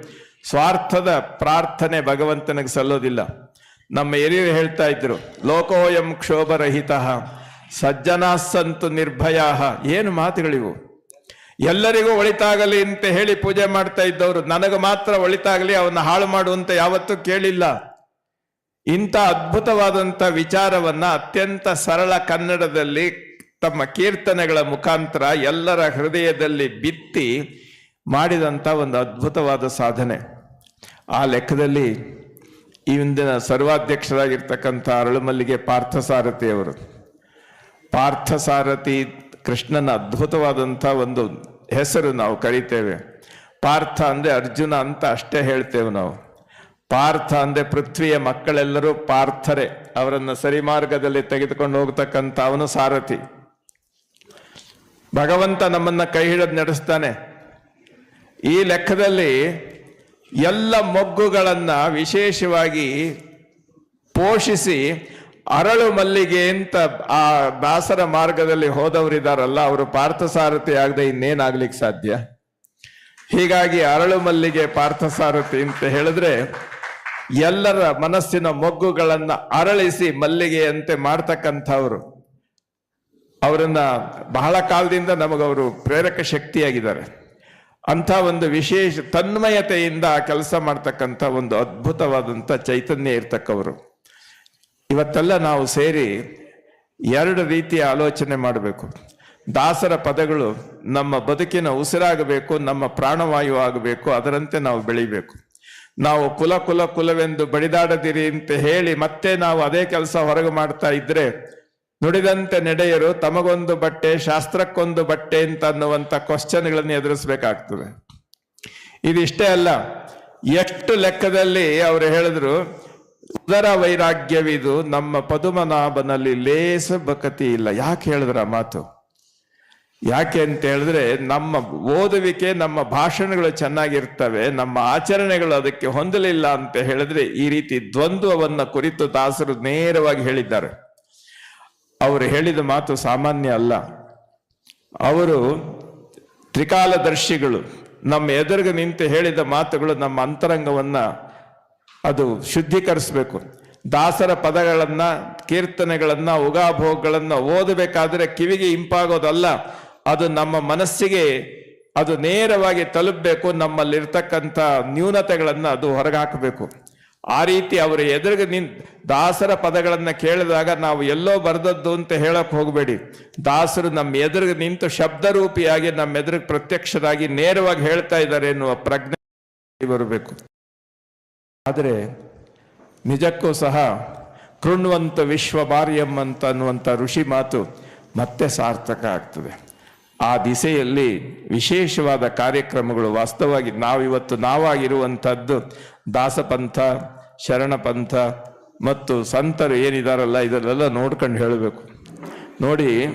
ಸ್ವಾರ್ಥದ ಪ್ರಾರ್ಥನೆ ಭಗವಂತನಿಗೆ ಸಲ್ಲೋದಿಲ್ಲ. ನಮ್ಮ ಹಿರಿಯರು ಹೇಳ್ತಾ ಇದ್ರು, ಲೋಕೋಯಂ ಕ್ಷೋಭರಹಿತ ಸಜ್ಜನಾಸಂತು ನಿರ್ಭಯ. ಏನು ಮಾತುಗಳಿವು? ಎಲ್ಲರಿಗೂ ಒಳಿತಾಗಲಿ ಅಂತ ಹೇಳಿ ಪೂಜೆ ಮಾಡ್ತಾ ಇದ್ದವರು, ನನಗೆ ಮಾತ್ರ ಒಳಿತಾಗಲಿ, ಅವನ್ನ ಹಾಳು ಮಾಡುವಂತ ಯಾವತ್ತೂ ಕೇಳಿಲ್ಲ. ಇಂಥ ಅದ್ಭುತವಾದಂಥ ವಿಚಾರವನ್ನ ಅತ್ಯಂತ ಸರಳ ಕನ್ನಡದಲ್ಲಿ ತಮ್ಮ ಕೀರ್ತನೆಗಳ ಮುಖಾಂತರ ಎಲ್ಲರ ಹೃದಯದಲ್ಲಿ ಬಿತ್ತಿ ಮಾಡಿದಂಥ ಒಂದು ಅದ್ಭುತವಾದ ಸಾಧನೆ. ಆ ಲೆಕ್ಕದಲ್ಲಿ ಈ ಹಿಂದಿನ ಸರ್ವಾಧ್ಯಕ್ಷರಾಗಿರ್ತಕ್ಕಂಥ ಅರಳುಮಲ್ಲಿಗೆ ಪಾರ್ಥಸಾರಥಿಯವರು ಪಾರ್ಥಸಾರಥಿ ಕೃಷ್ಣನ ಅದ್ಭುತವಾದಂಥ ಒಂದು ಹೆಸರು ನಾವು ಕರಿತೇವೆ. ಪಾರ್ಥ ಅಂದರೆ ಅರ್ಜುನ ಅಂತ ಅಷ್ಟೇ ಹೇಳ್ತೇವೆ ನಾವು. ಪಾರ್ಥ ಅಂದ್ರೆ ಪೃಥ್ವಿಯ ಮಕ್ಕಳೆಲ್ಲರೂ ಪಾರ್ಥರೆ. ಅವರನ್ನ ಸರಿಮಾರ್ಗದಲ್ಲಿ ತೆಗೆದುಕೊಂಡು ಹೋಗ್ತಕ್ಕಂಥ ಅವನು ಸಾರಥಿ. ಭಗವಂತ ನಮ್ಮನ್ನ ಕೈ ಹಿಡಿದು ನಡೆಸ್ತಾನೆ. ಈ ಲೆಕ್ಕದಲ್ಲಿ ಎಲ್ಲ ಮೊಗ್ಗುಗಳನ್ನ ವಿಶೇಷವಾಗಿ ಪೋಷಿಸಿ ಅರಳು ಮಲ್ಲಿಗೆ ಅಂತ ಆ ದಾಸರ ಮಾರ್ಗದಲ್ಲಿ ಹೋದವರಿದಾರಲ್ಲ, ಅವರು ಪಾರ್ಥಸಾರಥಿ ಆಗದೆ ಇನ್ನೇನಾಗ್ಲಿಕ್ಕೆ ಸಾಧ್ಯ? ಹೀಗಾಗಿ ಅರಳು ಮಲ್ಲಿಗೆ ಪಾರ್ಥಸಾರಥಿ ಅಂತ ಹೇಳಿದ್ರೆ ಎಲ್ಲರ ಮನಸ್ಸಿನ ಮೊಗ್ಗುಗಳನ್ನು ಅರಳಿಸಿ ಮಲ್ಲಿಗೆಯಂತೆ ಮಾಡ್ತಕ್ಕಂಥವ್ರು. ಅವರನ್ನ ಬಹಳ ಕಾಲದಿಂದ ನಮಗವರು ಪ್ರೇರಕ ಶಕ್ತಿಯಾಗಿದ್ದಾರೆ. ಅಂಥ ಒಂದು ವಿಶೇಷ ತನ್ಮಯತೆಯಿಂದ ಕೆಲಸ ಮಾಡ್ತಕ್ಕಂಥ ಒಂದು ಅದ್ಭುತವಾದಂಥ ಚೈತನ್ಯ ಇರ್ತಕ್ಕವರು. ಇವತ್ತೆಲ್ಲ ನಾವು ಸೇರಿ ಎರಡು ರೀತಿಯ ಆಲೋಚನೆ ಮಾಡಬೇಕು. ದಾಸರ ಪದಗಳು ನಮ್ಮ ಬದುಕಿನ ಉಸಿರಾಗಬೇಕು, ನಮ್ಮ ಪ್ರಾಣವಾಯು ಆಗಬೇಕು, ಅದರಂತೆ ನಾವು ಬೆಳಿಬೇಕು. ನಾವು ಕುಲ ಕುಲ ಕುಲವೆಂದು ಬಡಿದಾಡದಿರಿ ಅಂತ ಹೇಳಿ ಮತ್ತೆ ನಾವು ಅದೇ ಕೆಲಸ ಹೊರಗೆ ಮಾಡ್ತಾ ಇದ್ರೆ ನುಡಿದಂತೆ ನಡೆಯರು ತಮಗೊಂದು ಬಟ್ಟೆ, ಶಾಸ್ತ್ರಕ್ಕೊಂದು ಬಟ್ಟೆ ಅಂತ ಅನ್ನುವಂಥ ಕ್ವಶನ್ಗಳನ್ನು ಎದುರಿಸಬೇಕಾಗ್ತದೆ. ಇದಿಷ್ಟೇ ಅಲ್ಲ, ಎಷ್ಟು ಲೆಕ್ಕದಲ್ಲಿ ಅವರು ಹೇಳಿದ್ರು, ಉದರ ವೈರಾಗ್ಯವಿದು ನಮ್ಮ ಪದುಮನಾಭನಲ್ಲಿ ಲೇಸ ಬಕತಿ ಇಲ್ಲ. ಯಾಕೆ ಹೇಳಿದ್ರ ಮಾತು? ಯಾಕೆ ಅಂತ ಹೇಳಿದ್ರೆ ನಮ್ಮ ಓದುವಿಕೆ, ನಮ್ಮ ಭಾಷಣಗಳು ಚೆನ್ನಾಗಿರ್ತವೆ, ನಮ್ಮ ಆಚರಣೆಗಳು ಅದಕ್ಕೆ ಹೊಂದಲಿಲ್ಲ ಅಂತ ಹೇಳಿದ್ರೆ ಈ ರೀತಿ ದ್ವಂದ್ವವನ್ನ ಕುರಿತು ದಾಸರು ನೇರವಾಗಿ ಹೇಳಿದ್ದಾರೆ. ಅವರು ಹೇಳಿದ ಮಾತು ಸಾಮಾನ್ಯ ಅಲ್ಲ. ಅವರು ತ್ರಿಕಾಲದರ್ಶಿಗಳು, ನಮ್ಮ ಎದುರಿಗೆ ನಿಂತು ಹೇಳಿದ ಮಾತುಗಳು ನಮ್ಮ ಅಂತರಂಗವನ್ನ ಅದು ಶುದ್ಧೀಕರಿಸಬೇಕು. ದಾಸರ ಪದಗಳನ್ನ, ಕೀರ್ತನೆಗಳನ್ನ, ಉಗಾಭೋಗಗಳನ್ನ ಓದಬೇಕಾದ್ರೆ ಕಿವಿಗೆ ಇಂಪಾಗೋದಲ್ಲ. ಅದು ನಮ್ಮ ಮನಸ್ಸಿಗೆ ಅದು ನೇರವಾಗಿ ತಲುಪಬೇಕು, ನಮ್ಮಲ್ಲಿರ್ತಕ್ಕಂಥ ನ್ಯೂನತೆಗಳನ್ನು ಅದು ಹೊರಗೆ ಹಾಕಬೇಕು ಆ ರೀತಿ ಅವರ ಎದುರಿಗೆ ನಿನ್ ದಾಸರ ಪದಗಳನ್ನು ಕೇಳಿದಾಗ ನಾವು ಎಲ್ಲೋ ಬರೆದದ್ದು ಅಂತ ಹೇಳಕ್ ಹೋಗಬೇಡಿ. ದಾಸರು ನಮ್ಮ ಎದುರಿಗೆ ನಿಂತು ಶಬ್ದರೂಪಿಯಾಗಿ ನಮ್ಮ ಎದುರಿಗೆ ಪ್ರತ್ಯಕ್ಷರಾಗಿ ನೇರವಾಗಿ ಹೇಳ್ತಾ ಇದ್ದಾರೆ ಎನ್ನುವ ಪ್ರಜ್ಞೆ ಬರಬೇಕು. ಆದರೆ ನಿಜಕ್ಕೂ ಸಹ ಕೃಣ್ವಂತ ವಿಶ್ವ ಬಾರ್ಯಂ ಅಂತ ಅನ್ನುವಂಥ ಋಷಿ ಮಾತು ಮತ್ತೆ ಸಾರ್ಥಕ ಆಗ್ತದೆ. ಆ ದಿಸೆಯಲ್ಲಿ ವಿಶೇಷವಾದ ಕಾರ್ಯಕ್ರಮಗಳು. ವಾಸ್ತವವಾಗಿ ನಾವಿವತ್ತು ನಾವಾಗಿರುವಂಥದ್ದು ದಾಸಪಂಥ, ಶರಣಪಂಥ ಮತ್ತು ಸಂತರು ಏನಿದಾರಲ್ಲ ಇದನ್ನೆಲ್ಲ ನೋಡ್ಕೊಂಡು ಹೇಳಬೇಕು. ನೋಡಿ,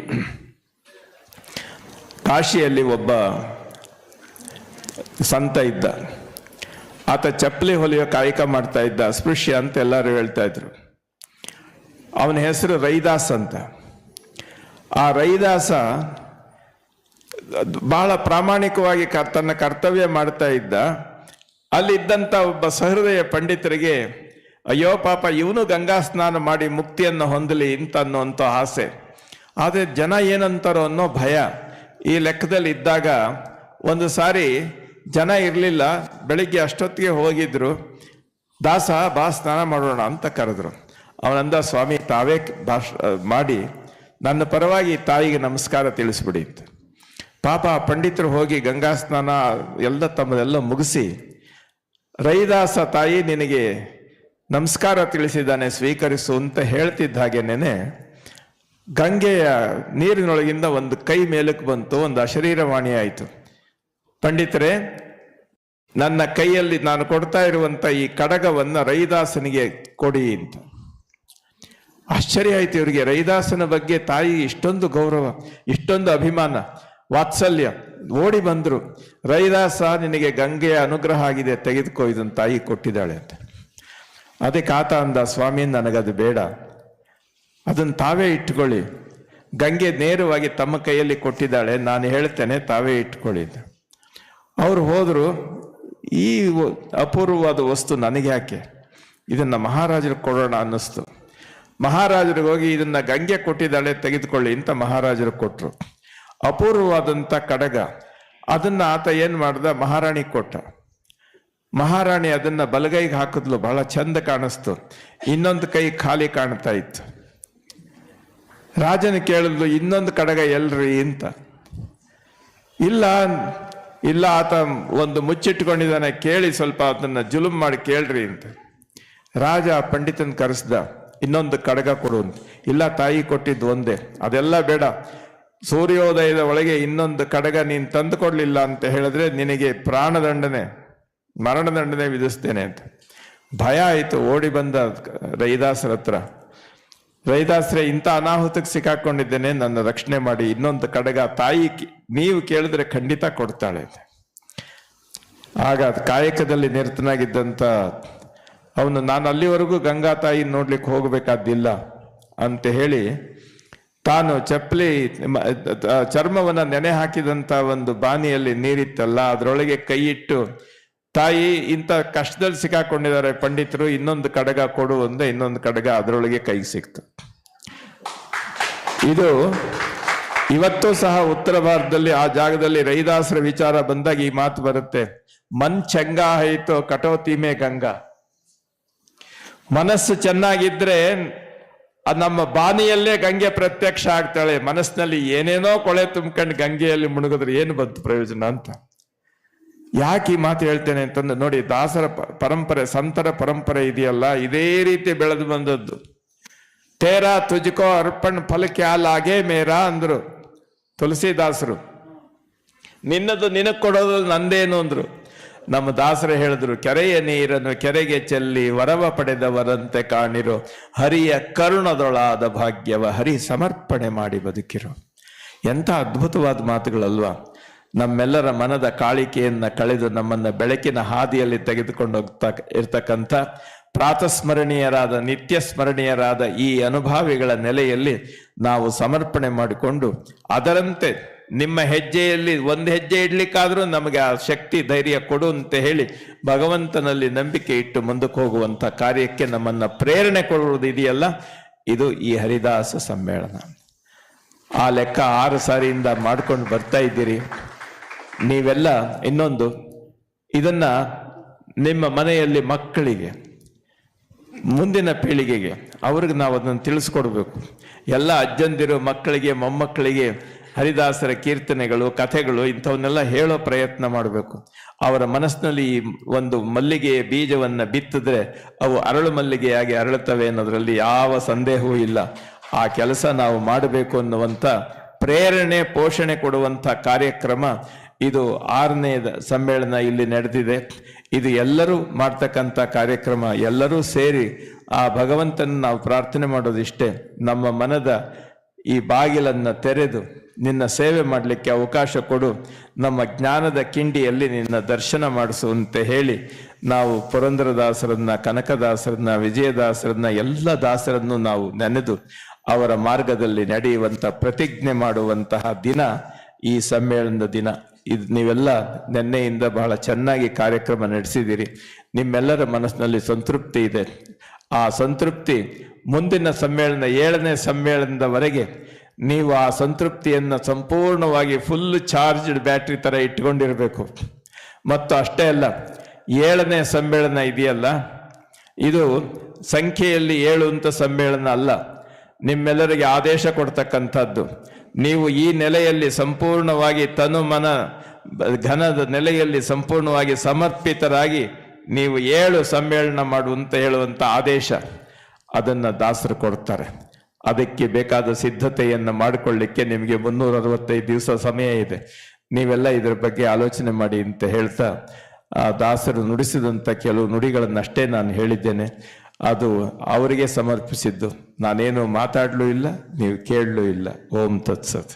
ಕಾಶಿಯಲ್ಲಿ ಒಬ್ಬ ಸಂತ ಇದ್ದ. ಆತ ಚಪ್ಪಲಿ ಹೊಲಿಯೋ ಕಾಯಕ ಮಾಡ್ತಾ ಇದ್ದ ಅಸ್ಪೃಶ್ಯ ಅಂತ ಎಲ್ಲರೂ ಹೇಳ್ತಾ ಇದ್ರು. ಅವನ ಹೆಸರು ರೈದಾಸ್ ಅಂತ. ಆ ರೈದಾಸ ಬಹಳ ಪ್ರಾಮಾಣಿಕವಾಗಿ ತನ್ನ ಕರ್ತವ್ಯ ಮಾಡ್ತಾ ಇದ್ದ. ಅಲ್ಲಿದ್ದಂಥ ಒಬ್ಬ ಸಹೃದಯ ಪಂಡಿತರಿಗೆ, ಅಯ್ಯೋ ಪಾಪ ಇವನು ಗಂಗಾ ಸ್ನಾನ ಮಾಡಿ ಮುಕ್ತಿಯನ್ನು ಹೊಂದಲಿ ಅಂತ ಅನ್ನುವಂಥ ಆಸೆ. ಆದರೆ ಜನ ಏನಂತಾರೋ ಅನ್ನೋ ಭಯ. ಈ ಲೆಕ್ಕದಲ್ಲಿ ಇದ್ದಾಗ ಒಂದು ಸಾರಿ ಜನ ಇರಲಿಲ್ಲ, ಬೆಳಿಗ್ಗೆ ಅಷ್ಟೊತ್ತಿಗೆ ಹೋಗಿದ್ರು. ದಾಸ, ಬಾ ಸ್ನಾನ ಮಾಡೋಣ ಅಂತ ಕರೆದ್ರು. ಅವನಂದ, ಸ್ವಾಮಿ, ತಾವೇ ಭಾಷ, ಮಾಡಿ, ನನ್ನ ಪರವಾಗಿ ತಾಯಿಗೆ ನಮಸ್ಕಾರ ತಿಳಿಸ್ಬಿಡಿ ಅಂತ. ಪಾಪ ಪಂಡಿತರು ಹೋಗಿ ಗಂಗಾ ಸ್ನಾನ ಎಲ್ಲ ತಮ್ಮದೆಲ್ಲ ಮುಗಿಸಿ, ರೈದಾಸ ತಾಯಿ ನಿನಗೆ ನಮಸ್ಕಾರ ತಿಳಿಸಿದ್ದಾನೆ, ಸ್ವೀಕರಿಸು ಅಂತ ಹೇಳ್ತಿದ್ದ ಹಾಗೇನೆ ಗಂಗೆಯ ನೀರಿನೊಳಗಿಂದ ಒಂದು ಕೈ ಮೇಲಕ್ಕೆ ಬಂತು, ಒಂದು ಅಶರೀರವಾಣಿ ಆಯಿತು. ಪಂಡಿತರೇ, ನನ್ನ ಕೈಯಲ್ಲಿ ನಾನು ಕೊಡ್ತಾ ಇರುವಂತ ಈ ಕಡಗವನ್ನು ರೈದಾಸನಿಗೆ ಕೊಡಿ ಅಂತ. ಆಶ್ಚರ್ಯ ಆಯ್ತು ಇವರಿಗೆ, ರೈದಾಸನ ಬಗ್ಗೆ ತಾಯಿ ಇಷ್ಟೊಂದು ಗೌರವ, ಇಷ್ಟೊಂದು ಅಭಿಮಾನ. ವಾತ್ಸಲ್ಯ. ಓಡಿ ಬಂದರು. ರೈದಾಸ ನಿನಗೆ ಗಂಗೆಯ ಅನುಗ್ರಹ ಆಗಿದೆ, ತೆಗೆದುಕೋ ಇದನ್ನು ತಾಯಿ ಕೊಟ್ಟಿದ್ದಾಳೆ ಅಂತ. ಅದಕ್ಕೆ ಆತ ಅಂದ, ಸ್ವಾಮಿ, ನನಗದು ಬೇಡ. ಅದನ್ನು ತಾವೇ ಇಟ್ಕೊಳ್ಳಿ. ಗಂಗೆ ನೇರವಾಗಿ ತಮ್ಮ ಕೈಯಲ್ಲಿ ಕೊಟ್ಟಿದ್ದಾಳೆ. ನಾನು ಹೇಳ್ತೇನೆ, ತಾವೇ ಇಟ್ಕೊಳ್ಳಿ. ಅವ್ರು ಹೋದರು. ಈ ಅಪೂರ್ವವಾದ ವಸ್ತು ನನಗೆ ಯಾಕೆ? ಇದನ್ನು ಮಹಾರಾಜರು ಕೊಡೋಣ ಅನ್ನಿಸ್ತು. ಮಹಾರಾಜರಿಗೆ ಹೋಗಿ, ಇದನ್ನು ಗಂಗೆ ಕೊಟ್ಟಿದ್ದಾಳೆ, ತೆಗೆದುಕೊಳ್ಳಿ ಅಂತ ಮಹಾರಾಜರು ಕೊಟ್ರು. ಅಪೂರ್ವವಾದಂಥ ಕಡಗ. ಅದನ್ನ ಆತ ಏನ್ ಮಾಡ್ದ? ಮಹಾರಾಣಿ ಕೊಟ್ಟ. ಮಹಾರಾಣಿ ಅದನ್ನ ಬಲಗೈಗೆ ಹಾಕಿದ್ಲು, ಬಹಳ ಚಂದ ಕಾಣಿಸ್ತು. ಇನ್ನೊಂದು ಕೈ ಖಾಲಿ ಕಾಣ್ತಾ ಇತ್ತು. ರಾಜನ ಕೇಳಿದ್ಲು, ಇನ್ನೊಂದು ಕಡಗ ಎಲ್ರಿ ಅಂತ. ಇಲ್ಲ ಇಲ್ಲ, ಆತ ಒಂದು ಮುಚ್ಚಿಟ್ಕೊಂಡಿದ್ದಾನೆ, ಕೇಳಿ ಸ್ವಲ್ಪ ಅದನ್ನ ಜುಲುಮ್ ಮಾಡಿ ಕೇಳ್ರಿ ಅಂತ. ರಾಜ ಪಂಡಿತನ ಕರೆಸ್ದ, ಇನ್ನೊಂದು ಕಡಗ ಕೊಡು ಅಂತ. ಇಲ್ಲ, ತಾಯಿ ಕೊಟ್ಟಿದ್ದು ಒಂದೇ. ಅದೆಲ್ಲ ಬೇಡ. ಸೂರ್ಯೋದಯದ ಒಳಗೆ ಇನ್ನೊಂದು ಕಡಗ ನೀನು ತಂದು ಕೊಡಲಿಲ್ಲ ಅಂತ ಹೇಳಿದ್ರೆ ನಿನಗೆ ಪ್ರಾಣದಂಡನೆ, ಮರಣದಂಡನೆ ವಿಧಿಸ್ತೇನೆ ಅಂತ ಭಯ ಆಯಿತು, ಓಡಿ ಬಂದ ರೈದಾಸರ ಹತ್ರ ರೈದಾಸ್ರೆ, ಇಂಥ ಅನಾಹುತಕ್ಕೆ ಸಿಕ್ಕಾಕೊಂಡಿದ್ದೇನೆ, ನನ್ನ ರಕ್ಷಣೆ ಮಾಡಿ, ಇನ್ನೊಂದು ಕಡಗ ತಾಯಿ ನೀವು ಕೇಳಿದ್ರೆ ಖಂಡಿತ ಕೊಡ್ತಾಳೆ. ಆಗ ಕಾಯಕದಲ್ಲಿ ನಿರತನಾಗಿದ್ದಂತ ಅವನು, ನಾನು ಅಲ್ಲಿವರೆಗೂ ಗಂಗಾ ತಾಯಿ ನೋಡ್ಲಿಕ್ಕೆ ಹೋಗಬೇಕಾದ್ದಿಲ್ಲ ಅಂತ ಹೇಳಿ ತಾನು ಚಪ್ಪಲಿ ಚರ್ಮವನ್ನು ನೆನೆ ಹಾಕಿದಂತ ಒಂದು ಬಾನಿಯಲ್ಲಿ ನೀರಿತ್ತಲ್ಲ, ಅದರೊಳಗೆ ಕೈ ಇಟ್ಟು ತಾಯಿ, ಇಂಥ ಕಷ್ಟದಲ್ಲಿ ಸಿಕ್ಕಾಕೊಂಡಿದ್ದಾರೆ ಪಂಡಿತರು, ಇನ್ನೊಂದು ಕಡಗ ಕೊಡು ಅಂದ್ರೆ ಇನ್ನೊಂದು ಕಡಗ ಅದರೊಳಗೆ ಕೈ ಸಿಕ್ತು. ಇದು ಇವತ್ತು ಸಹ ಉತ್ತರ ಭಾರತದಲ್ಲಿ, ಆ ಜಾಗದಲ್ಲಿ ರೈದಾಸರ ವಿಚಾರ ಬಂದಾಗ ಈ ಮಾತು ಬರುತ್ತೆ. ಮನ್ ಚಂಗ ಆಯಿತು ಕಟೋತಿಮೆ ಗಂಗಾ. ಮನಸ್ಸು ಚೆನ್ನಾಗಿದ್ರೆ ಅದ್ ನಮ್ಮ ಬಾನಿಯಲ್ಲೇ ಗಂಗೆ ಪ್ರತ್ಯಕ್ಷ ಆಗ್ತಾಳೆ. ಮನಸ್ಸಿನಲ್ಲಿ ಏನೇನೋ ಕೊಳೆ ತುಂಬ್ಕೊಂಡು ಗಂಗೆಯಲ್ಲಿ ಮುಳುಗಿದ್ರೆ ಏನು ಬಂತು ಪ್ರಯೋಜನ ಅಂತ? ಯಾಕೆ ಈ ಮಾತು ಹೇಳ್ತೇನೆ ಅಂತಂದ್ರೆ ನೋಡಿ, ದಾಸರ ಪರಂಪರೆ, ಸಂತರ ಪರಂಪರೆ ಇದೆಯಲ್ಲ, ಇದೇ ರೀತಿ ಬೆಳೆದು ಬಂದದ್ದು. ತೇರಾ ತುಜುಕೋ ಅರ್ಪಣ್ ಫಲ ಕ್ಯಾಲಾಗೆ ಮೇರಾ ಅಂದ್ರು. ತುಳಸಿದಾಸರು ನಿನ್ನದು ನಿನಗೆ ಕೊಡೋದು ನಂದೇನು ಅಂದ್ರು. ನಮ್ಮ ದಾಸರು ಹೇಳಿದ್ರು, ಕೆರೆಯ ನೀರನ್ನು ಕೆರೆಗೆ ಚೆಲ್ಲಿ ವರವ ಪಡೆದವರಂತೆ ಕಾಣಿರೋ. ಹರಿಯ ಕರುಣದೊಳಾದ ಭಾಗ್ಯವ ಹರಿ ಸಮರ್ಪಣೆ ಮಾಡಿ ಬದುಕಿರೋ. ಎಂಥ ಅದ್ಭುತವಾದ ಮಾತುಗಳಲ್ವಾ. ನಮ್ಮೆಲ್ಲರ ಮನದ ಕಾಳಿಕೆಯನ್ನು ಕಳೆದು ನಮ್ಮನ್ನ ಬೆಳಕಿನ ಹಾದಿಯಲ್ಲಿ ತೆಗೆದುಕೊಂಡು ಹೋಗ್ತಾ ಇರ್ತಕ್ಕಂಥ ಪ್ರಾತಸ್ಮರಣೀಯರಾದ ನಿತ್ಯ ಸ್ಮರಣೀಯರಾದ ಈ ಅನುಭಾವಿಗಳ ನೆಲೆಯಲ್ಲಿ ನಾವು ಸಮರ್ಪಣೆ ಮಾಡಿಕೊಂಡು ಅದರಂತೆ ನಿಮ್ಮ ಹೆಜ್ಜೆಯಲ್ಲಿ ಒಂದು ಹೆಜ್ಜೆ ಇಡ್ಲಿಕ್ಕಾದರೂ ನಮಗೆ ಆ ಶಕ್ತಿ, ಧೈರ್ಯ ಕೊಡು ಅಂತ ಹೇಳಿ ಭಗವಂತನಲ್ಲಿ ನಂಬಿಕೆ ಇಟ್ಟು ಮುಂದಕ್ಕೆ ಹೋಗುವಂತ ಕಾರ್ಯಕ್ಕೆ ನಮ್ಮನ್ನ ಪ್ರೇರಣೆ ಕೊಡುವುದು ಇದೆಯಲ್ಲ? ಇದು ಈ ಹರಿದಾಸ ಸಮ್ಮೇಳನ. ಆ ಲೆಕ್ಕ ಆರು ಸಾರಿಯಿಂದ ಮಾಡ್ಕೊಂಡು ಬರ್ತಾ ಇದ್ದೀರಿ. ನೀವೆಲ್ಲ ಇನ್ನೊಂದು, ಇದನ್ನ ನಿಮ್ಮ ಮನೆಯಲ್ಲಿ ಮಕ್ಕಳಿಗೆ, ಮುಂದಿನ ಪೀಳಿಗೆಗೆ, ಅವ್ರಿಗೆ ನಾವು ಅದನ್ನು ತಿಳಿಸ್ಕೊಡ್ಬೇಕು. ಎಲ್ಲ ಅಜ್ಜಂದಿರು ಮಕ್ಕಳಿಗೆ, ಮೊಮ್ಮಕ್ಕಳಿಗೆ ಹರಿದಾಸರ ಕೀರ್ತನೆಗಳು, ಕಥೆಗಳು ಇಂಥವನ್ನೆಲ್ಲ ಹೇಳೋ ಪ್ರಯತ್ನ ಮಾಡಬೇಕು. ಅವರ ಮನಸ್ಸಿನಲ್ಲಿ ಒಂದು ಮಲ್ಲಿಗೆಯ ಬೀಜವನ್ನು ಬಿತ್ತಿದ್ರೆ ಅವು ಅರಳು ಮಲ್ಲಿಗೆಯಾಗಿ ಅರಳುತ್ತವೆ ಅನ್ನೋದರಲ್ಲಿ ಯಾವ ಸಂದೇಹವೂ ಇಲ್ಲ. ಆ ಕೆಲಸ ನಾವು ಮಾಡಬೇಕು ಅನ್ನುವಂಥ ಪ್ರೇರಣೆ, ಪೋಷಣೆ ಕೊಡುವಂಥ ಕಾರ್ಯಕ್ರಮ ಇದು ಆರನೇ ಸಮ್ಮೇಳನ ಇಲ್ಲಿ ನಡೆದಿದೆ. ಇದು ಎಲ್ಲರೂ ಮಾಡ್ತಕ್ಕಂಥ ಕಾರ್ಯಕ್ರಮ, ಎಲ್ಲರೂ ಸೇರಿ ಆ ಭಗವಂತನ ನಾವು ಪ್ರಾರ್ಥನೆ ಮಾಡೋದಿಷ್ಟೇ. ನಮ್ಮ ಮನದ ಈ ಬಾಗಿಲನ್ನು ತೆರೆದು ನಿನ್ನ ಸೇವೆ ಮಾಡಲಿಕ್ಕೆ ಅವಕಾಶ ಕೊಡು. ನಮ್ಮ ಜ್ಞಾನದ ಕಿಂಡಿಯಲ್ಲಿ ನಿನ್ನ ದರ್ಶನ ಮಾಡಿಸುವಂತೆ ಹೇಳಿ ನಾವು ಪುರಂದರದಾಸರನ್ನ, ಕನಕದಾಸರನ್ನ, ವಿಜಯದಾಸರನ್ನ ಎಲ್ಲ ದಾಸರನ್ನು ನಾವು ನೆನೆದು ಅವರ ಮಾರ್ಗದಲ್ಲಿ ನಡೆಯುವಂತ ಪ್ರತಿಜ್ಞೆ ಮಾಡುವಂತಹ ದಿನ ಈ ಸಮ್ಮೇಳನದ ದಿನ. ಇದು ನೀವೆಲ್ಲ ನಿನ್ನೆಯಿಂದ ಬಹಳ ಚೆನ್ನಾಗಿ ಕಾರ್ಯಕ್ರಮ ನಡೆಸಿದ್ದೀರಿ. ನಿಮ್ಮೆಲ್ಲರ ಮನಸ್ಸಿನಲ್ಲಿ ಸಂತೃಪ್ತಿ ಇದೆ. ಆ ಸಂತೃಪ್ತಿ ಮುಂದಿನ ಸಮ್ಮೇಳನ ಏಳನೇ ಸಮ್ಮೇಳನದವರೆಗೆ ನೀವು ಆ ಸಂತೃಪ್ತಿಯನ್ನು ಸಂಪೂರ್ಣವಾಗಿ ಫುಲ್ ಚಾರ್ಜ್ಡ್ ಬ್ಯಾಟ್ರಿ ಥರ ಇಟ್ಕೊಂಡಿರಬೇಕು. ಮತ್ತು ಅಷ್ಟೇ ಅಲ್ಲ, ಏಳನೇ ಸಮ್ಮೇಳನ ಇದೆಯಲ್ಲ? ಇದು ಸಂಖ್ಯೆಯಲ್ಲಿ ಏಳು ಅಂತ ಸಮ್ಮೇಳನ ಅಲ್ಲ. ನಿಮ್ಮೆಲ್ಲರಿಗೆ ಆದೇಶ ಕೊಡ್ತಕ್ಕಂಥದ್ದು. ನೀವು ಈ ನೆಲೆಯಲ್ಲಿ ಸಂಪೂರ್ಣವಾಗಿ ತನು ಮನ, ಘನದ ನೆಲೆಯಲ್ಲಿ ಸಂಪೂರ್ಣವಾಗಿ ಸಮರ್ಪಿತರಾಗಿ ನೀವು ಏಳು ಸಮ್ಮೇಳನ ಮಾಡುವಂತ ಹೇಳುವಂಥ ಆದೇಶ ಅದನ್ನು ದಾಸರು ಕೊಡ್ತಾರೆ. ಅದಕ್ಕೆ ಬೇಕಾದ ಸಿದ್ಧತೆಯನ್ನು ಮಾಡಿಕೊಳ್ಳಿಕ್ಕೆ ನಿಮಗೆ ಮುನ್ನೂರ ಅರವತ್ತೈದು ದಿವಸ ಸಮಯ ಇದೆ. ನೀವೆಲ್ಲ ಇದರ ಬಗ್ಗೆ ಆಲೋಚನೆ ಮಾಡಿ ಅಂತ ಹೇಳ್ತಾ, ಆ ದಾಸರು ನುಡಿಸಿದಂಥ ಕೆಲವು ನುಡಿಗಳನ್ನಷ್ಟೇ ನಾನು ಹೇಳಿದ್ದೇನೆ. ಅದು ಅವರಿಗೆ ಸಮರ್ಪಿಸಿದ್ದು. ನಾನೇನು ಮಾತಾಡಲೂ ಇಲ್ಲ, ನೀವು ಕೇಳಲೂ ಇಲ್ಲ. ಓಂ ತತ್ಸತ್.